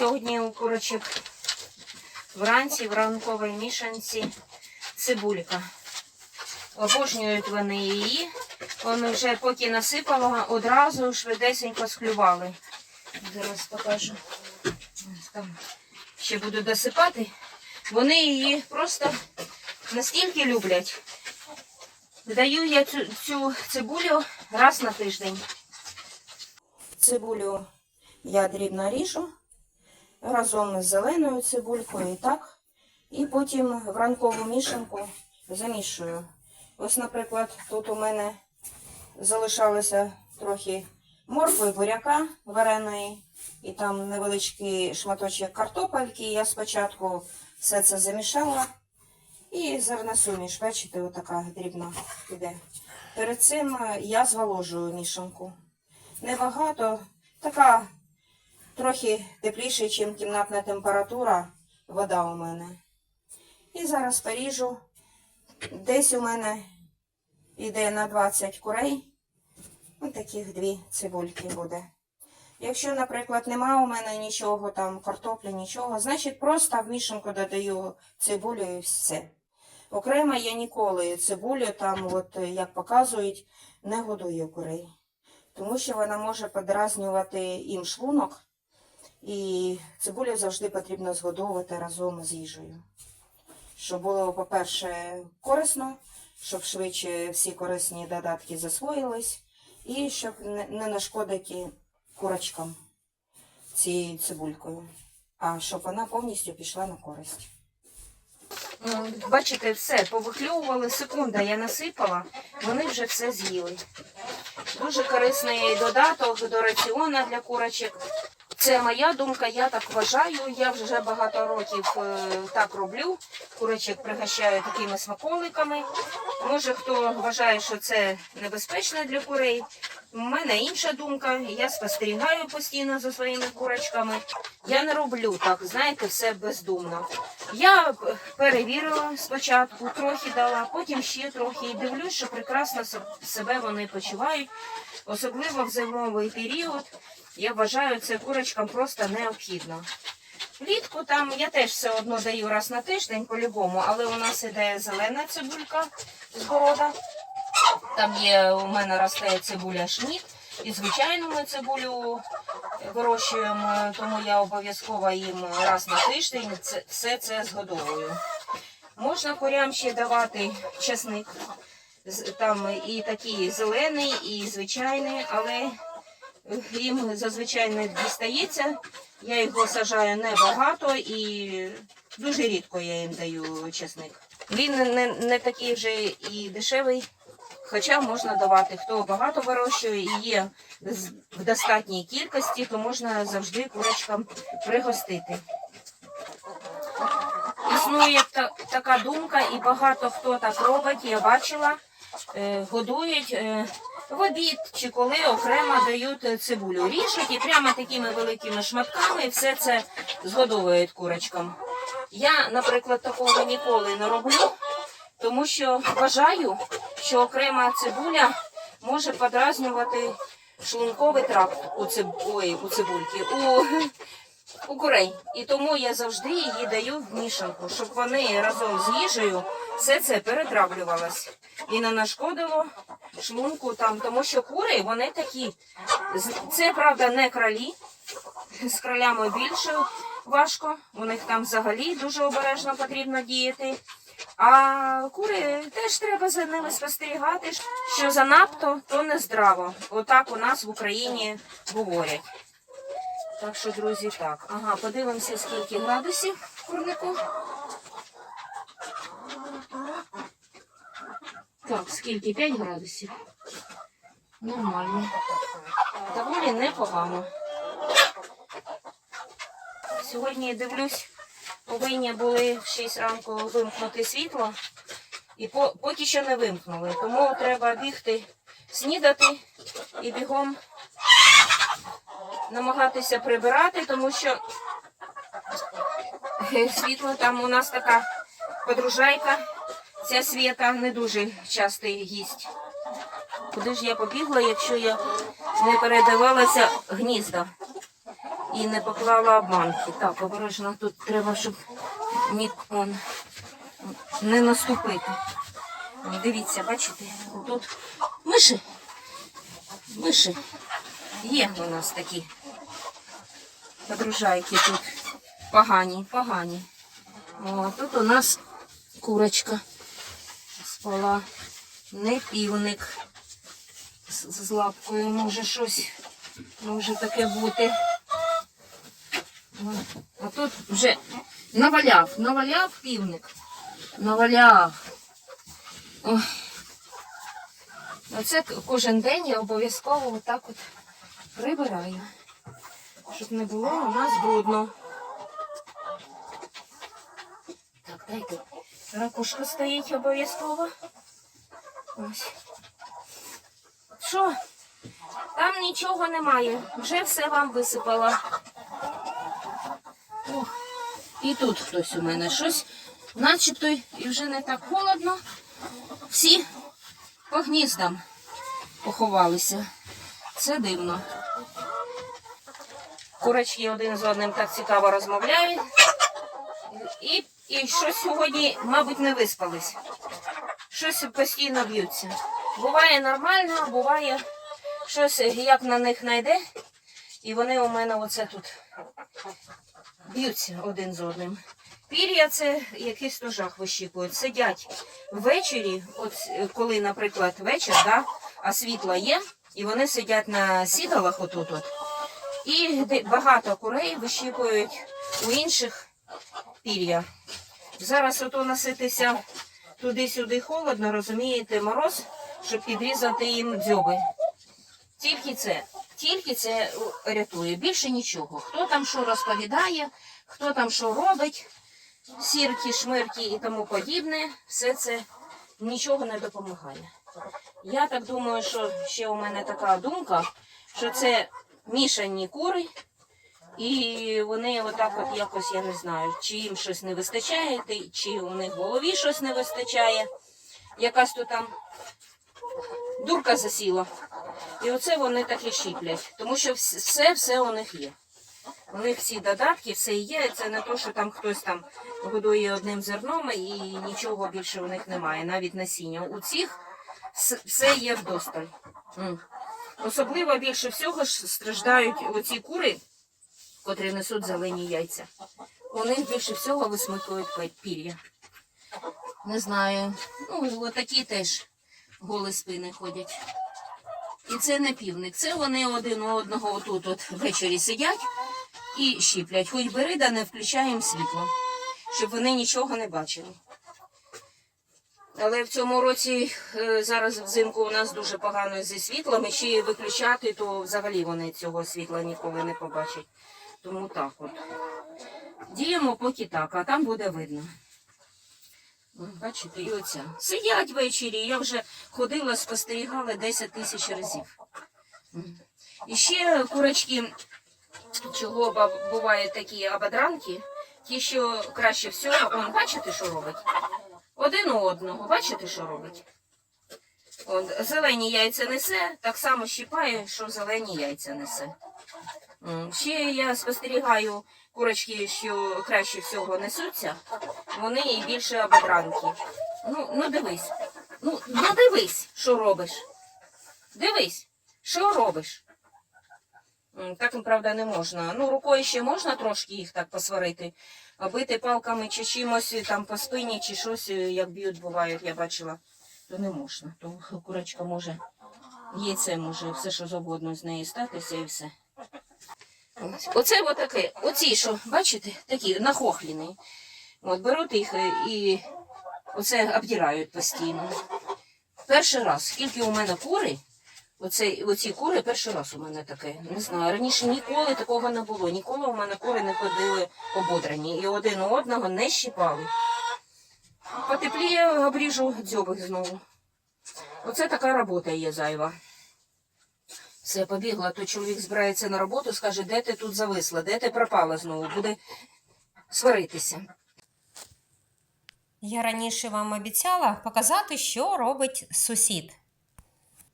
Сьогодні у курочок вранці в ранковій мішанці цибулька. Обожнюють вони її. Вони вже поки насипала, одразу швидесенько склювали. Зараз покажу. Там ще буду досипати. Вони її просто настільки люблять. Даю я цю, цю цибулю раз на тиждень. Цибулю я дрібно ріжу разом з зеленою цибулькою і так. І потім в ранкову мішанку замішую. Ось, наприклад, тут у мене залишалося трохи моркви, буряка вареної, і там невеличкий шматочок картопельки. Я спочатку все це замішала. І зерна суміш, бачите, отака дрібна піде. Перед цим я зволожую мішанку. Небагато, така трохи тепліше, ніж кімнатна температура, вода у мене. І зараз поріжу. Десь у мене йде на 20 курей. Ось таких дві цибульки буде. Якщо, наприклад, нема у мене нічого, там картоплі, нічого, значить просто в мішанку додаю цибулю і все. Окремо я ніколи цибулю, там, от, як показують, не годую курей. Тому що вона може подразнювати їм шлунок, і цибулю завжди потрібно згодовувати разом з їжею. Щоб було, по-перше, корисно, щоб швидше всі корисні додатки засвоїлись, і щоб не, нашкодити курочкам цією цибулькою, а щоб вона повністю пішла на користь. Бачите, все, повихльовували, секунда я насипала, вони вже все з'їли. Дуже корисний додаток до раціона для курочок. Це моя думка, я так вважаю. Я вже багато років е, так роблю. Курочок пригощаю такими смаколиками. Може, хто вважає, що це небезпечно для курей. У мене інша думка. Я спостерігаю постійно за своїми курочками. Я не роблю так, знаєте, все бездумно. Я перевірила спочатку, трохи дала, потім ще трохи і дивлюсь, що прекрасно себе вони почувають, особливо в зимовий період. Я вважаю, це курочкам просто необхідно. Влітку там я теж все одно даю раз на тиждень по-любому, але у нас іде зелена цибулька з города. Там є у мене росте цибуля шміт. І звичайно ми цибулю вирощуємо, тому я обов'язково їм раз на тиждень це, все це згодовую. Можна курям ще давати чесник. Там і такий зелений, і звичайний, але їм зазвичай не дістається. Я його сажаю небагато і дуже рідко я їм даю чесник. Він не, не такий вже і дешевий, хоча можна давати. Хто багато вирощує і є в достатній кількості, то можна завжди курочкам пригостити. Існує та, така думка, і багато хто так робить, я бачила, е, годують е, в обід чи коли окремо дають цибулю. Ріжуть і прямо такими великими шматками все це згодовують курочкам. Я, наприклад, такого ніколи не роблю, тому що вважаю, що окрема цибуля може подразнювати шлунковий тракт у, циб... Ой, у цибульки, у... у курей. І тому я завжди її даю в мішанку, щоб вони разом з їжею все це перетравлювалось. І не нашкодило шлунку там, тому що кури вони такі. Це правда не кралі. З кралями більше важко. У них там взагалі дуже обережно потрібно діяти. А кури теж треба за ними спостерігати, що занадто, то не здраво. Отак у нас в Україні говорять. Так що, друзі, так. Ага, подивимося, скільки градусів курнику. Так, скільки? 5 градусів. Нормально. Доволі непогано. Сьогодні дивлюсь, повинні були в 6 ранку вимкнути світло. І по, поки що не вимкнули. Тому треба бігти, снідати і бігом намагатися прибирати, тому що світло там у нас така подружайка. Ця свята не дуже частий гість. Куди ж я побігла, якщо я не передивилася гнізда? І не поклала обманки. Так, обережно тут треба, щоб ні, он, не наступити. Дивіться, бачите, тут миші. Миші. Є у нас такі подружайки тут. Погані, погані. О, тут у нас курочка спала. Не півник з лапкою. Може щось, може таке бути. А тут вже наваляв, наваляв півник. Наваляв. Оце кожен день я обов'язково отак от прибираю, щоб не було у нас брудно. Так, дайте. Ракушка стоїть обов'язково. Ось. Що? Там нічого немає. Вже все вам висипала. І тут хтось у мене щось. Начебто і вже не так холодно. Всі по гніздам поховалися. Це дивно. Курочки один з одним так цікаво розмовляють. І, і щось сьогодні, мабуть, не виспались. Щось постійно б'ються. Буває нормально, буває щось, як на них найде, і вони у мене оце тут б'ються один з одним. Пір'я це якийсь то жах вищікують. Сидять ввечері, от е, коли, наприклад, вечір, да, а світло є, і вони сидять на сідалах отут от. І багато курей вищікують у інших пір'я. Зараз ото носитися туди-сюди холодно, розумієте, мороз, щоб підрізати їм дзьоби. Тільки це, тільки це рятує, більше нічого. Хто там що розповідає, хто там що робить, сірки, шмирки і тому подібне, все це нічого не допомагає. Я так думаю, що ще у мене така думка, що це мішані кури, і вони отак от якось, я не знаю, чи їм щось не вистачає, чи у них в голові щось не вистачає. Якась то там дурка засіла. І оце вони так і щіплять, тому що все, все у них є. У них всі додатки, все є. Це не то, що там хтось там годує одним зерном і нічого більше у них немає, навіть насіння. У цих все є вдосталь. Особливо більше всього ж страждають оці кури, котрі несуть зелені яйця. У них більше всього висмикують пір'я. Не знаю. Ну, отакі теж голі спини ходять. І це не півник. Це вони один у одного отут от ввечері сидять і щіплять. Хоч бери, да не включаємо світло, щоб вони нічого не бачили. Але в цьому році е, зараз взимку у нас дуже погано зі світлом, і ще й виключати, то взагалі вони цього світла ніколи не побачать. Тому так от. Діємо поки так, а там буде видно. Бачите, і оця. Сидять ввечері, я вже ходила, спостерігала 10 тисяч разів. І ще курочки, чого бувають такі ободранки, ті, що краще всього, он, бачите, що робить? Один у одного, бачите, що робить? От, зелені яйця несе, так само щіпає, що зелені яйця несе. Ще я спостерігаю курочки, що краще всього несуться, вони і більше ободранки. Ну, ну дивись. Ну, ну дивись, що робиш. Дивись, що робиш. Так, правда, не можна. Ну, рукою ще можна трошки їх так посварити, а бити палками чи чимось там по спині, чи щось, е, як б'ють, бувають, я бачила, то не можна. То курочка може, яйце може, все, що завгодно з неї статися і все. Оце отаке, оці, що, бачите, такі нахохлені. От беруть їх е, і оце обдирають постійно. Перший раз, скільки у мене кури, оце, оці кури перший раз у мене таке. Не знаю, раніше ніколи такого не було. Ніколи у мене кури не ходили ободрані і один одного не щіпали. Потепліє, обріжу дзьоби знову. Оце така робота є зайва. Все, побігла, то чоловік збирається на роботу, скаже, де ти тут зависла, де ти пропала знову, буде сваритися. Я раніше вам обіцяла показати, що робить сусід.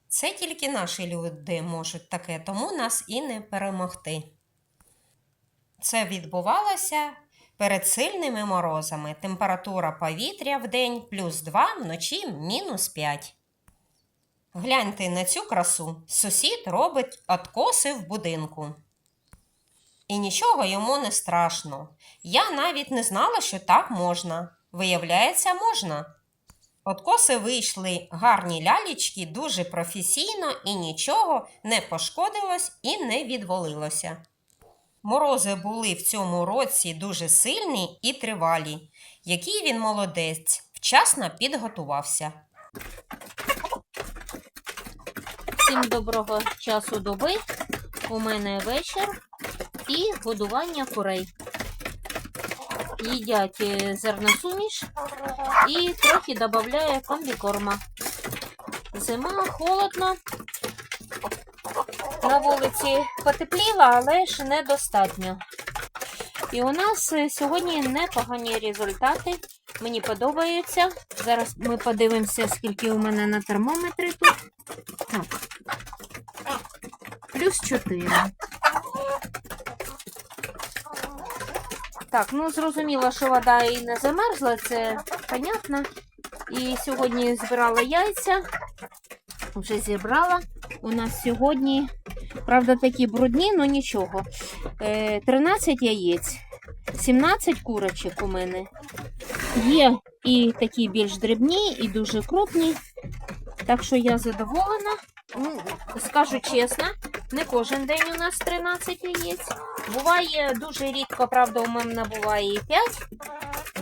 Це тільки наші люди можуть таке, тому нас і не перемогти. Це відбувалося перед сильними морозами. Температура повітря в день плюс 2, вночі мінус 5. Гляньте на цю красу. Сусід робить откоси в будинку. І нічого йому не страшно. Я навіть не знала, що так можна. Виявляється, можна. Откоси вийшли гарні лялічки дуже професійно і нічого не пошкодилось і не відвалилося. Морози були в цьому році дуже сильні і тривалі. Який він молодець, вчасно підготувався. Всім доброго часу доби. У мене вечір і годування курей. Їдять е, зерносуміш і трохи додаю комбікорма. Зима холодно. На вулиці потепліло, але ж недостатньо. І у нас е, сьогодні непогані результати. Мені подобаються. Зараз ми подивимося, скільки у мене на термометрі тут. Так. Плюс 4. Так, ну зрозуміло, що вода і не замерзла, це понятно. І сьогодні збирала яйця. Вже зібрала. У нас сьогодні, правда, такі брудні, але нічого. Е, 13 яєць, 17 курочок у мене. Є і такі більш дрібні, і дуже крупні. Так що я задоволена. Ну, скажу чесно, не кожен день у нас 13 яєць. Буває дуже рідко, правда, у мене буває і 5.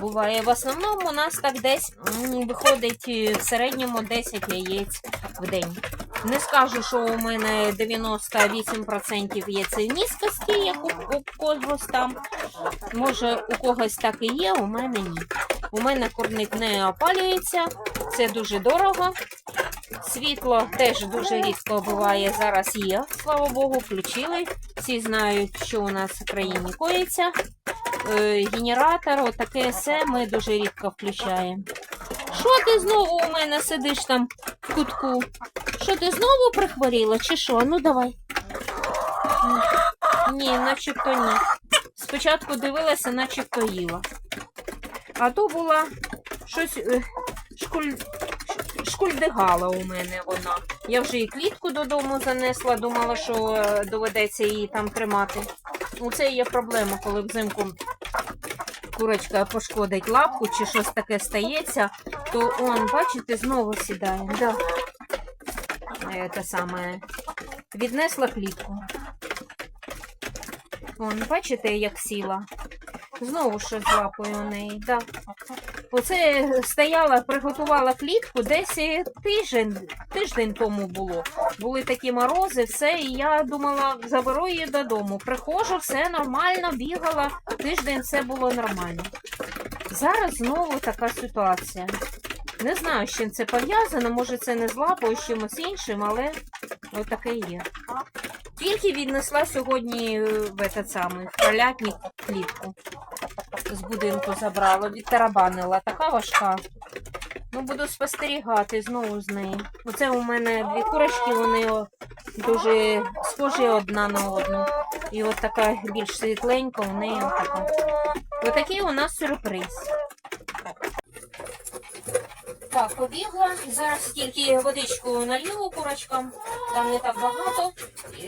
Буває в основному у нас так десь виходить е, в середньому 10 яєць в день. Не скажу, що у мене 98% яйцевмісткості, як у, у когось там. Може, у когось так і є, у мене ні. У мене курник не опалюється, це дуже дорого. Світло теж дуже рідко буває. Зараз є, слава Богу, включили. Всі знають, що у нас в країні коїться. Е, генератор, отаке все ми дуже рідко включаємо. Що ти знову у мене сидиш там в кутку? Що ти знову прихворіла, чи що? Ну давай. Ні, начебто ні. Спочатку дивилася, начебто їла. А то була щось е, шкуль... шкульдигала у мене вона. Я вже і клітку додому занесла, думала, що е, доведеться її там тримати. У це є проблема, коли взимку курочка пошкодить лапку чи щось таке стається, то он, бачите, знову сідає. Да. Е, саме. Віднесла клітку. Вон, бачите, як сіла. Знову щось лапою у неї. Да. Оце стояла, приготувала клітку десь тиждень, тиждень тому було. Були такі морози, все, і я думала, заберу її додому. Приходжу, все нормально, бігала. Тиждень все було нормально. Зараз знову така ситуація. Не знаю, з чим це пов'язано, може це не з лапою, з чимось іншим, але отаке є. Тільки віднесла сьогодні е, в этот самий в кролятник клітку. З будинку забрала, відтарабанила. Така важка. Ну, буду спостерігати знову з нею. Оце у мене дві курочки, вони дуже схожі одна на одну. І от така більш світленька, у неї така. Отакий у нас сюрприз. Так, побігла. Зараз тільки водичку налью курочкам. Там не так багато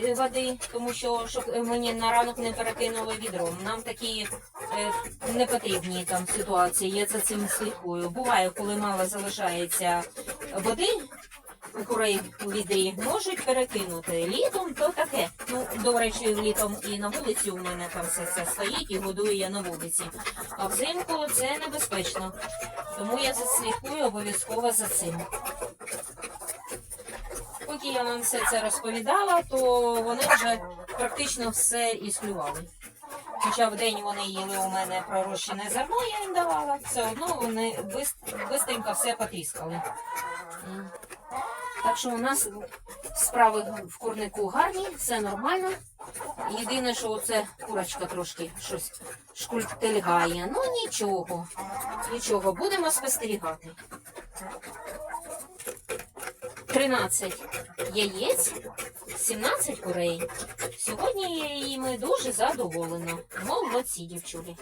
е, води, тому що щоб мені на ранок не перекинуло відром. Нам такі е, не потрібні там ситуації. Я за цим слідкую. Буває, коли мало залишається води. У курей у відрі можуть перекинути літом, то таке. Ну, до речі, літом і на вулиці у мене там все це стоїть і годую я на вулиці. А взимку це небезпечно. Тому я заслідкую обов'язково за цим. Поки я вам все це розповідала, то вони вже практично все і склювали. Хоча в день вони їли у мене пророщене зерно, я їм давала, все одно вони швидко все потріскали. Так що у нас справи в курнику гарні, все нормально. Єдине, що оце курочка трошки щось шкультельгає. Ну нічого, нічого, будемо спостерігати. 13 яєць, 17 курей. Сьогодні ми дуже задоволені. Молодці, дівчулі.